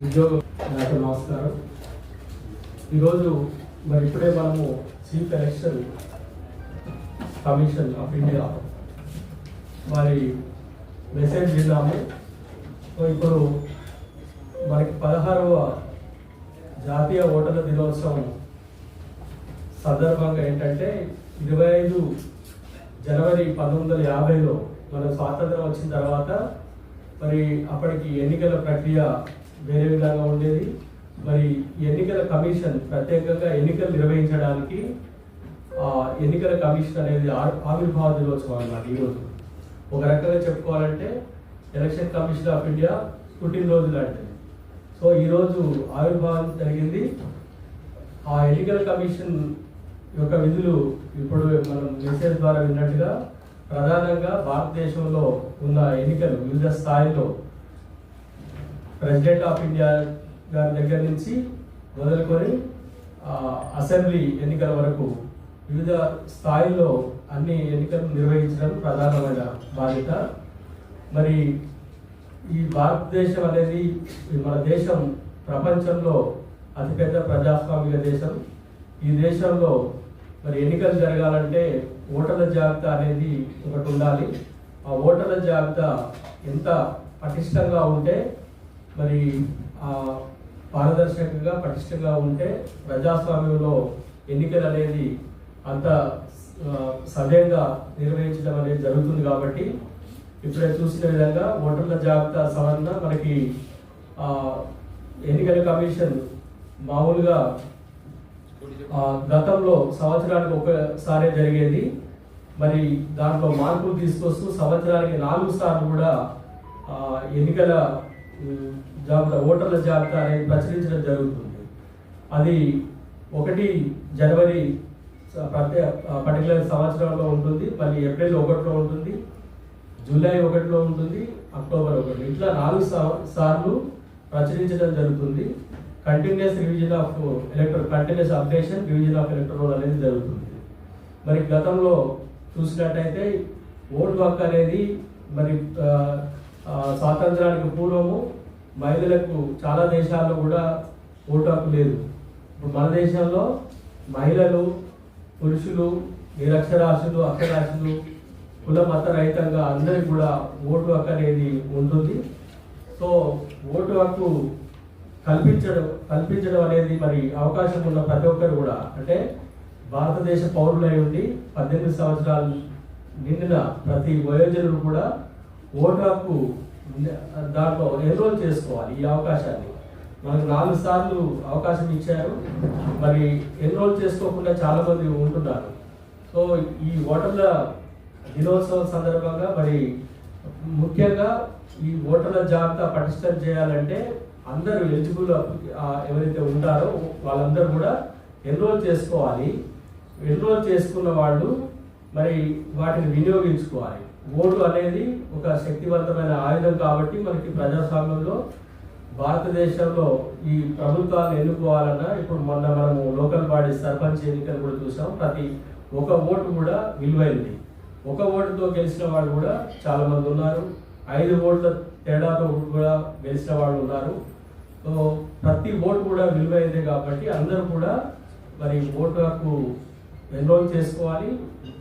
ఉద్యోగ నాకు నమస్కారం. ఈరోజు మరి ఇప్పుడే మనము chief election commission of India మరి మెసేజ్ విన్నాము. ఇప్పుడు మనకి పదహారవ జాతీయ ఓటర్ల దినోత్సవం సందర్భంగా ఏంటంటే ఇరవై ఐదు జనవరి పంతొమ్మిది వందల యాభైలో మన స్వాతంత్రం వచ్చిన తర్వాత మరి అప్పటికి ఎన్నికల ప్రక్రియ వేరే విధంగా ఉండేది. మరి ఎన్నికల కమిషన్ ప్రత్యేకంగా ఎన్నికలు నిర్వహించడానికి ఆ, ఎన్నికల కమిషన్ అనేది ఆవిర్భావ దినోత్సవం అన్నమాట ఈరోజు ఒక రకంగా చెప్పుకోవాలంటే ఎలక్షన్ కమిషన్ ఆఫ్ ఇండియా పుట్టినరోజు లాంటిది సో ఈరోజు ఆవిర్భావం జరిగింది. ఆ ఎన్నికల కమిషన్ యొక్క విధులు ఇప్పుడు మనం మెసేజ్ ద్వారా విన్నట్టుగా ప్రధానంగా భారతదేశంలో ఉన్న ఎన్నికలు వివిధ స్థాయిలో ప్రెసిడెంట్ ఆఫ్ ఇండియా గారి దగ్గర నుంచి మొదలుకొని అసెంబ్లీ ఎన్నికల వరకు వివిధ స్థాయిలో అన్ని ఎన్నికలు నిర్వహించడం ప్రధానమైన బాధ్యత. మరి ఈ భారతదేశం అనేది మన దేశం ప్రపంచంలో అతిపెద్ద ప్రజాస్వామిక దేశం. ఈ దేశంలో మరి ఎన్నికలు జరగాలంటే ఓటర్ల జాబితా అనేది ఒకటి ఉండాలి. ఆ ఓటర్ల జాబితా ఎంత పటిష్టంగా ఉంటే మరి పారదర్శకంగా పటిష్టంగా ఉంటే ప్రజాస్వామ్యంలో ఎన్నికలు అనేది అంత సవ్యంగా నిర్వహించడం అనేది జరుగుతుంది కాబట్టి ఇప్పుడే చూసిన విధంగా ఓటర్ల జాబితా సవరణ మనకి ఎన్నికల కమిషన్ మామూలుగా గతంలో సంవత్సరానికి ఒకసారి జరిగేది. మరి దాంట్లో మార్పులు తీసుకొస్తూ సంవత్సరానికి నాలుగు సార్లు కూడా ఎన్నికల జాబితా ఓటర్ల జాబితా అనేది ప్రచురించడం జరుగుతుంది. అది ఒకటి జనవరి స- ప్రతి పర్టికులర్ సంవత్సరంలో ఉంటుంది మళ్ళీ ఏప్రిల్ ఒకటిలో ఉంటుంది జూలై ఒకటిలో ఉంటుంది అక్టోబర్ ఒకటి. ఇట్లా నాలుగు సా- సార్లు ప్రచురించడం జరుగుతుంది. Continuous revision of electro continuous updation revision of electoral అనేది జరుగుతుంది. మరి గతంలో చూసినట్టయితే ఓటు హక్కు అనేది మరి స్వాతంత్రానికి పూర్వము మహిళలకు చాలా దేశాల్లో కూడా ఓటు హక్కు లేదు. ఇప్పుడు మన దేశంలో మహిళలు పురుషులు నిరక్షరాస్యులు అక్షరాశులు కుల మత రహితంగా అందరికి కూడా ఓటు హక్కు అనేది ఉంటుంది. సో ఓటు హక్కు కల్పించడం కల్పించడం అనేది మరి అవకాశం ఉన్న ప్రతి ఒక్కరు కూడా. అంటే భారతదేశ పౌరులై ఉండి పద్దెనిమిది సంవత్సరాలు నిండిన ప్రతి వయోజనుడు కూడా ఓటు హక్కు దాంట్లో ఎన్రోల్ చేసుకోవాలి ఈ అవకాశాన్ని. మనకు నాలుగు సార్లు అవకాశం ఇచ్చారు. మరి ఎన్రోల్ చేసుకోకుండా చాలామంది ఉంటున్నారు. సో ఈ ఓటర్ల దినోత్సవం సందర్భంగా మరి ముఖ్యంగా ఈ ఓటర్ల జాబితా పటిష్టం చేయాలంటే అందరూ ఎలిజిబుల్ ఎవరైతే ఉంటారో వాళ్ళందరూ కూడా ఎన్రోల్ చేసుకోవాలి. ఎన్రోల్ చేసుకున్న వాళ్ళు మరి వాటిని వినియోగించుకోవాలి. ఓటు అనేది ఒక శక్తివంతమైన ఆయుధం కాబట్టి మనకి ప్రజాస్వామ్యంలో భారతదేశంలో ఈ ప్రభుత్వాలు ఎన్నుకోవాలన్నా ఇప్పుడు మొన్న మనము లోకల్ బాడీ సర్పంచ్ ఎన్నికలు కూడా చూసాం. ప్రతి ఒక ఓటు కూడా విలువైంది. ఒక ఓటుతో గెలిచిన వాళ్ళు కూడా చాలా మంది ఉన్నారు. ఐదు ఓట్ల తేడాతో కూడా గెలిచిన వాళ్ళు ఉన్నారు. సో ప్రతి ఓటు కూడా విలువైందే కాబట్టి అందరూ కూడా మరి ఓటు హక్కు ఎన్రోల్ చేసుకోవాలి.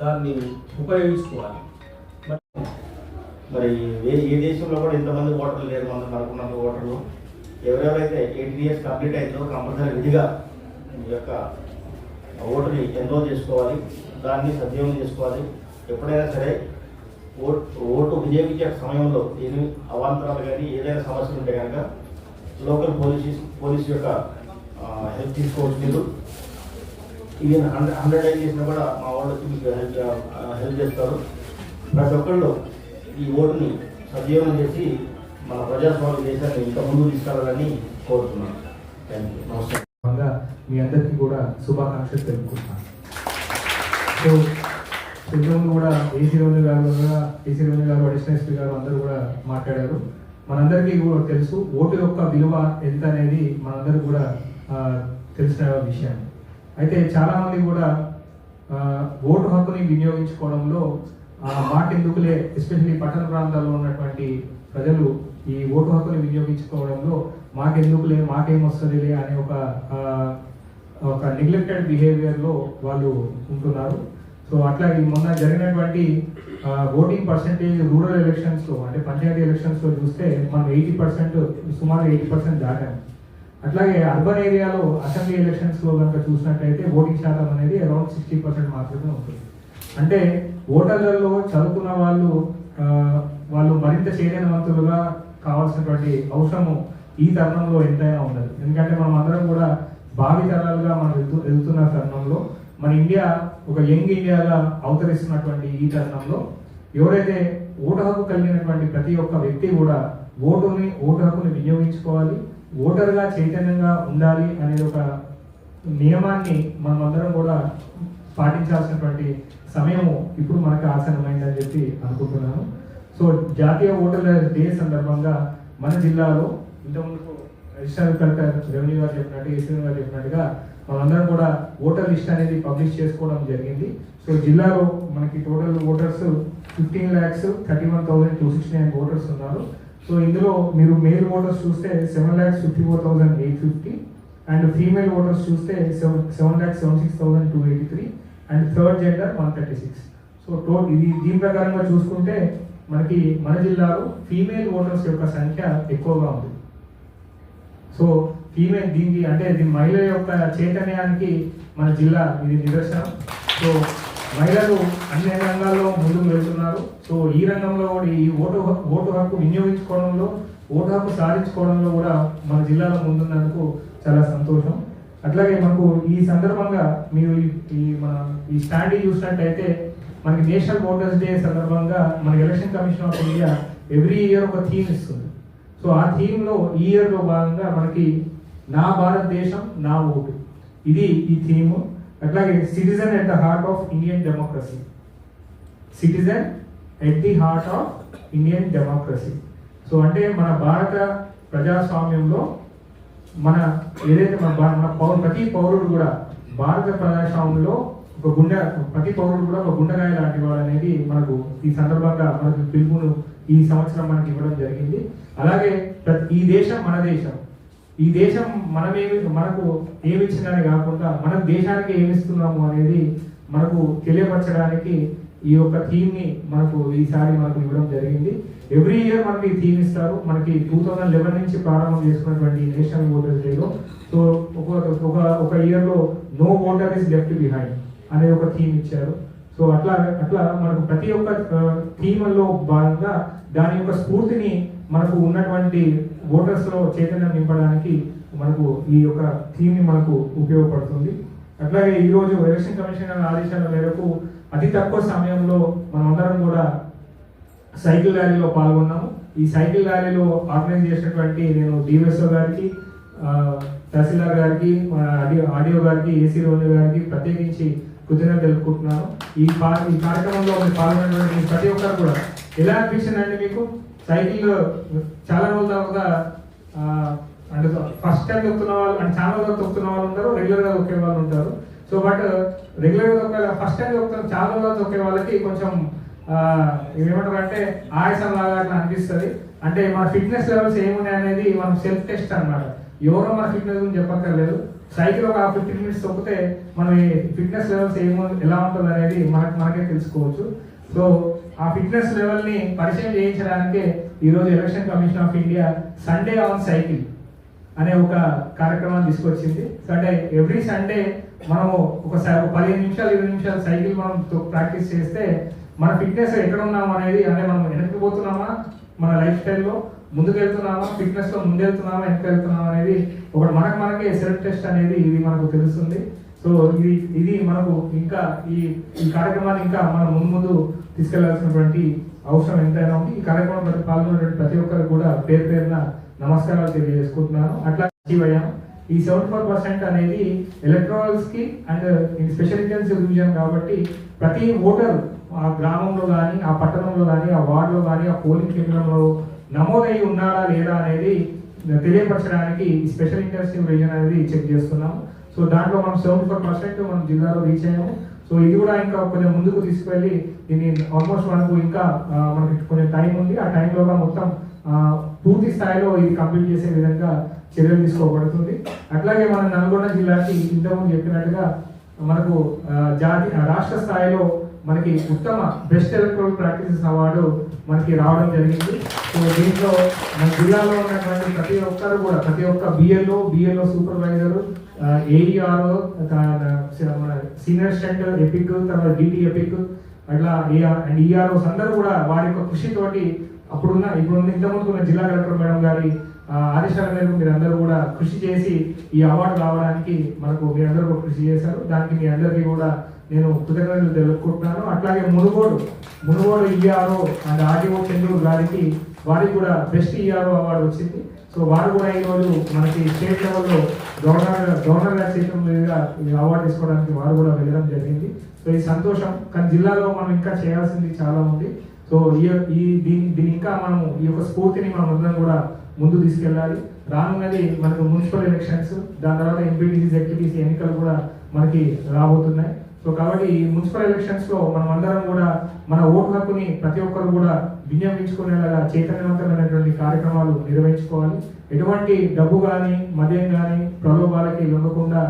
దాన్ని ఉపయోగించుకోవాలి. మరి ఏ ఏ దేశంలో కూడా ఇంతమంది ఓటర్లు లేరు మన పదకొండు ఓటర్లు. ఎవరెవరైతే ఎయిటీన్ ఇయర్స్ కంప్లీట్ అయిందో కంపల్సరీ విధిగా ఈ యొక్క ఓటుని ఎన్రోల్ చేసుకోవాలి దాన్ని సద్వినియోగం చేసుకోవాలి. ఎప్పుడైనా సరే ఓటు ఓటు వినియోగించే సమయంలో ఏమి అవాంతరాలు కానీ ఏదైనా సమస్యలు ఉంటే కనుక లోకల్ పోలీస్ పోలీస్ యొక్క హెల్ప్ తీసుకోవచ్చు మీరు. ఈవెన్ హండ్రెడ్ హండ్రెడ్ ఐదు చేసినా కూడా మా వాళ్ళు వచ్చి మీకు హెల్ప్ హెల్ప్ చేస్తారు. ప్రతి ఒక్కళ్ళు ఈ ఓటుని సద్వినియోగం చేసి మన ప్రజాస్వామ్య దేశాన్ని ఇంకా ముందు తీసుకెళ్ళాలని కోరుతున్నాను థ్యాంక్ యూ నమస్తే మీ అందరికీ కూడా శుభాకాంక్షలు తెలుపుకుంటున్నాను. సో ఇంతకుముందు కూడా ఏసీ రమణ గారు కూడా ఏసీ రమణ గారు అడిషనల్ ఎస్పీ గారు అందరూ కూడా మాట్లాడారు. మనందరికీ కూడా తెలుసు ఓటు యొక్క విలువ ఎంత అనేది మనందరూ కూడా తెలిసిన విషయం. అయితే చాలామంది కూడా ఓటు హక్కుని వినియోగించుకోవడంలో మాట ఎందుకులే? ఎస్పెషల్లీ పట్టణ ప్రాంతాల్లో ఉన్నటువంటి ప్రజలు ఈ ఓటు హక్కుని వినియోగించుకోవడంలో మాకెందుకులే మాకేం వస్తుందిలే అనే ఒక ఒక నెగ్లెక్టెడ్ బిహేవియర్లో వాళ్ళు ఉంటున్నారు. సో అట్లా ఈ మొన్న జరిగినటువంటి ఓటింగ్ పర్సెంటేజ్ రూరల్ ఎలక్షన్స్లో అంటే పంచాయతీ ఎలక్షన్స్లో చూస్తే మనం ఎయిటీ పర్సెంట్ సుమారు ఎయిటీ పర్సెంట్ దాటాము అట్లాగే అర్బన్ ఏరియాలో అసెంబ్లీ ఎలక్షన్స్లో కనుక చూసినట్టయితే ఓటింగ్ శాతం అనేది అరౌండ్ సిక్స్టీ పర్సెంట్ మాత్రమే ఉంటుంది. అంటే ఓటర్లలో చదువుకున్న వాళ్ళు వాళ్ళు మరింత చైతన్యవంతులుగా కావాల్సినటువంటి అవసరము ఈ తరుణంలో ఎంతైనా ఉన్నది ఎందుకంటే మనం అందరం కూడా భావి తరాలుగా మనం వెళ్తూ వెళ్తున్న తరుణంలో మన ఇండియా ఒక యంగ్ ఇండియాగా అవతరిస్తున్నటువంటి ఈ తరుణంలో ఎవరైతే ఓటు హక్కు కలిగినటువంటి ప్రతి ఒక్క వ్యక్తి కూడా ఓటుని ఓటు హక్కుని వినియోగించుకోవాలి ఓటర్గా చైతన్యంగా ఉండాలి అనే ఒక నియమాన్ని మనం అందరం కూడా పాటించాల్సినటువంటి సమయము ఇప్పుడు మనకు ఆసనమైందని చెప్పి అనుకుంటున్నాను. సో జాతీయ ఓటర్ల డే సందర్భంగా మన జిల్లాలో ఇంతకుముందు రిజిస్టర్ కలెక్టర్ రెవెన్యూ గారు చెప్పినట్టు ఏసీ గారు చెప్పినట్టుగా మనందరం కూడా ఓటర్ లిస్ట్ అనేది పబ్లిష్ చేసుకోవడం జరిగింది. సో జిల్లాలో మనకి total voters fifteen lakhs thirty one thousand two sixty nine voters ఉన్నారు. సో ఇందులో మీరు మేల్ ఓటర్స్ చూస్తే seven lakhs fifty four thousand eight fifty and female voters చూస్తే seven seven lakhs seven six thousand two eighty three and third gender one thirty six so to ఇది దీని ప్రకారంగా చూసుకుంటే మనకి మన జిల్లాలో ఫీమేల్ ఓటర్స్ యొక్క సంఖ్య ఎక్కువగా ఉంది. సో ఫీమేల్ దీనికి అంటే దీని మహిళ యొక్క చైతన్యానికి మన జిల్లా ఇది నిదర్శనం. సో మహిళలు అన్ని రంగాల్లో ముందుకు వెళ్తున్నారు. సో ఈ రంగంలో కూడా ఈ ఓటు హక్కు- ఓటు హక్కు వినియోగించుకోవడంలో ఓటు హక్కు సాధించుకోవడంలో కూడా మన జిల్లాలో ముందున్నందుకు చాలా సంతోషం. అట్లాగే మనకు ఈ సందర్భంగా మీరు ఈ- మన ఈ స్టాండ్ చూసినట్టయితే మనకి నేషనల్ ఓటర్స్ డే సందర్భంగా మన election commission of India every year ఒక థీమ్ ఇస్తుంది. సో ఆ థీమ్లో ఈ ఇయర్లో భాగంగా మనకి నా భారతదేశం నా ఓటు. ఇది ఈ థీమ్ అట్లాగే citizen at the heart of Indian democracy citizen at the heart of Indian democracy so అంటే మన భారత ప్రజాస్వామ్యంలో మన ఏదైతే మన మన పౌరు ప్రతి పౌరుడు కూడా భారత ప్రజాస్వామ్యంలో ఒక గుండె ప్రతి పౌరుడు కూడా ఒక గుండెగాయ లాంటి వాడు అనేది మనకు ఈ సందర్భంగా మనకు పిలుపును ఈ సంవత్సరం మనకి ఇవ్వడం జరిగింది. అలాగే ప్రతి ఈ దేశం మన దేశం. ఈ దేశం మనమేమి మనకు ఏమిచ్చిందని కాకుండా మనం దేశానికి ఏమిస్తున్నాము అనేది మనకు తెలియపరచడానికి ఈ యొక్క థీమ్ని మనకు ఈసారి మనకు ఇవ్వడం జరిగింది. ఎవ్రీ ఇయర్ మనకి థీమ్ ఇస్తారు. మనకి టూ థౌజండ్ లెవెన్ నుంచి ప్రారంభం చేసుకున్నటువంటి నేషనల్ ఓటర్స్ డేలో సో ఒక ఒక ఒక ఇయర్లో no voter is left behind అనే ఒక థీమ్ ఇచ్చారు. సో అట్లా అట్లా మనకు ప్రతి ఒక్క థీమ్లో భాగంగా దాని యొక్క స్ఫూర్తిని మనకు ఉన్నటువంటి ఓటర్స్లో చైతన్యం నింపడానికి మనకు ఈ యొక్క థీమ్ని మనకు ఉపయోగపడుతుంది. అట్లాగే ఈరోజు ఎలక్షన్ కమిషన్ ఆదేశాల మేరకు అతి తక్కువ సమయంలో మనమందరం కూడా సైకిల్ ర్యాలీలో పాల్గొన్నాము. ఈ సైకిల్ ర్యాలీలో ఆర్గనైజ్ చేసినటువంటి నేను డిఎస్ఓ గారికి తహసీల్దార్ గారికి ఆడియో ఆడియో గారికి ఏసీ రోని గారికి ప్రత్యేకించి కృతజ్ఞత తెలుపుకుంటున్నాను. ఈ పా ఈ కార్యక్రమంలో మీరు పాల్గొన్నటువంటి ప్రతి ఒక్కరు కూడా ఎలా అనిపించింది అండి మీకు? సైకిల్ చాలా రోజుల తర్వాత అంటే ఫస్ట్ టైం తొక్కుతున్న వాళ్ళు అంటే చాలా రోజులు తొక్కుతున్న వాళ్ళు ఉంటారు రెగ్యులర్గా తొక్కే వాళ్ళు ఉంటారు. సో బట్ రెగ్యులర్గా ఫస్ట్ టైం తొక్కుతున్న చాలా రోజులు తొక్కే వాళ్ళకి కొంచెం ఏమంటారు అంటే ఆయాసం లాగా అట్లా అనిపిస్తుంది. అంటే మన ఫిట్నెస్ లెవెల్స్ ఏమున్నాయి అనేది మనం సెల్ఫ్ టెస్ట్ అన్నమాట. ఎవరో మన ఫిట్నెస్ గురించి చెప్పక్కర్లేదు. సైకిల్ ఒక ఫిఫ్టీన్ మినిట్స్ తొక్కితే మన ఫిట్నెస్ లెవెల్స్ ఏమో ఎలా ఉంటుంది అనేది మనకు మనకే తెలుసుకోవచ్చు. సో ఆ ఫిట్నెస్ లెవెల్ని పరిచయం చేయించడానికి ఈరోజు election commission of India Sunday on cycle అనే ఒక కార్యక్రమాన్ని తీసుకొచ్చింది. సో అంటే ఎవ్రీ సండే మనము ఒక పదిహేను నిమిషాలు ఇరవై నిమిషాలు సైకిల్ మనం ప్రాక్టీస్ చేస్తే మన ఫిట్నెస్ ఎక్కడ ఉన్నాం అనేది అంటే మనం వెనక్కి పోతున్నామా? మన లైఫ్ స్టైల్లో ముందుకు వెళ్తున్నామా ఫిట్నెస్లో ముందు వెళ్తున్నామా వెనక్కి వెళ్తున్నామా అనేది ఒకటి మనకు మనకే సెల్ఫ్ టెస్ట్ అనేది ఇది మనకు తెలుస్తుంది. సో ఇది ఇది మనకు ఇంకా ఈ ఈ కార్యక్రమాన్ని ఇంకా మనం ముందు ముందు తీసుకెళ్ళాల్సినటువంటి అవసరం ఎంతైనా ఉంది. ఈ కార్యక్రమం ప్రతి పాల్గొన్నటువంటి ప్రతి ఒక్కరు కూడా పేరు పేరున నమస్కారాలు తెలియజేసుకుంటున్నాను. అట్లా అచీవ్ ఈ సెవెంటీ ఫోర్ పర్సెంట్ అనేది electorals and and special intensive revision కాబట్టి ప్రతి ఓటర్ ఆ గ్రామంలో కానీ ఆ పట్టణంలో కానీ ఆ వార్డులో కానీ ఆ పోలింగ్ కేంద్రంలో నమోదై ఉన్నాడా లేదా అనేది తెలియపరచడానికి ఈ స్పెషల్ ఇంటెన్సివ్ రివిజన్ అనేది చెక్ చేస్తున్నాం సో దాంట్లో మనం సెవెంటీ ఫోర్ పర్సెంట్ మనం జిల్లాలో రీచ్ అయ్యాము. సో ఇది కూడా ఇంకా కొంచెం ముందుకు తీసుకువెళ్ళి దీన్ని ఆల్మోస్ట్ మనకు ఇంకా మనకి కొంచెం టైం ఉంది. ఆ టైంలో మొత్తం పూర్తి స్థాయిలో ఇది కంప్లీట్ చేసే విధంగా చర్యలు తీసుకోబడుతుంది. అట్లాగే మన నల్గొండ జిల్లాకి ఇంతకుముందు చెప్పినట్టుగా మనకు జాతి రాష్ట్ర స్థాయిలో మనకి ఉత్తమ బెస్ట్ ఎలక్ట్రానిక్ ప్రాక్టీసెస్ అవార్డు మనకి రావడం జరిగింది. సో దీంట్లో మన జిల్లాలో ఉన్నటువంటి ప్రతి ఒక్కరు కూడా ప్రతి ఒక్క బిఎల్ఓ బిఎల్ఓ సూపర్వైజర్ ఏఈఆర్ఓ మన సీనియర్ స్టెంట్ ఎపిక్ తర్వాత డిటి ఎపిక్ అట్లా అండ్ ఈఆర్ఓస్ అందరూ కూడా వారి యొక్క కృషితోటి అప్పుడున్న ఇప్పుడు ఇంతకుముందు ఉన్న జిల్లా కలెక్టర్ మేడం గారి ఆ, ఆదేశాల మేరకు మీరు అందరూ కూడా కృషి చేసి ఈ అవార్డు రావడానికి మనకు మీ అందరూ కూడా కృషి చేశారు. దానికి మీ అందరికీ కూడా నేను కృతజ్ఞతలు తెలుపుకుంటున్నాను. అట్లాగే Munugode Munugode ERO and RDO Chandruru గారికి వారికి కూడా బెస్ట్ ఈఆర్ఓ అవార్డు వచ్చింది. సో వారు కూడా ఈరోజు మనకి స్టేట్ లెవెల్లో గవర్నర్ గవర్నర్ గారి చేతుల మీదుగా ఈ అవార్డు తీసుకోవడానికి వారు కూడా వెళ్ళడం జరిగింది. సో ఈ సంతోషం కానీ జిల్లాలో మనం ఇంకా చేయాల్సింది చాలా ఉంది. సో ఈ ఈ దీని దీని ఇంకా మనము ఈ యొక్క స్ఫూర్తిని మనం అందరం కూడా ముందు తీసుకెళ్ళాలి. రానున్నది మనకు మున్సిపల్ ఎలక్షన్స్ దాని తర్వాత ఎంపీటీసీ జెడ్పీటీసీ ఎన్నికలు కూడా మనకి రాబోతున్నాయి. సో కాబట్టి ఈ మున్సిపల్ ఎలక్షన్స్లో మనం అందరం కూడా మన ఓటు హక్కుని ప్రతి ఒక్కరు కూడా వినియోగించుకునేలాగా చైతన్యవంతమైనటువంటి కార్యక్రమాలు నిర్వహించుకోవాలి. ఎటువంటి డబ్బు కానీ మద్యం కానీ ప్రలోభాలకి లొంగకుండా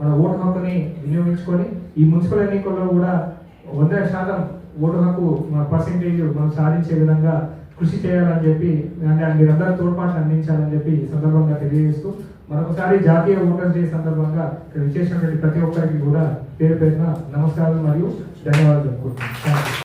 మన ఓటు హక్కుని వినియోగించుకొని ఈ మున్సిపల్ ఎన్నికల్లో కూడా వంద శాతం ఓటునకు హక్కు పర్సెంటేజ్ మనం సాధించే విధంగా కృషి చేయాలని చెప్పి అంటే మీరందరూ తోడ్పాటు అందించాలని చెప్పి ఈ సందర్భంగా తెలియజేస్తూ మరొకసారి జాతీయ ఓటర్స్ డే సందర్భంగా ఇక్కడ విచ్చేసినటువంటి ప్రతి ఒక్కరికి కూడా పేరు పేరున నమస్కారం మరియు ధన్యవాదాలు చెప్పుకుంటున్నాను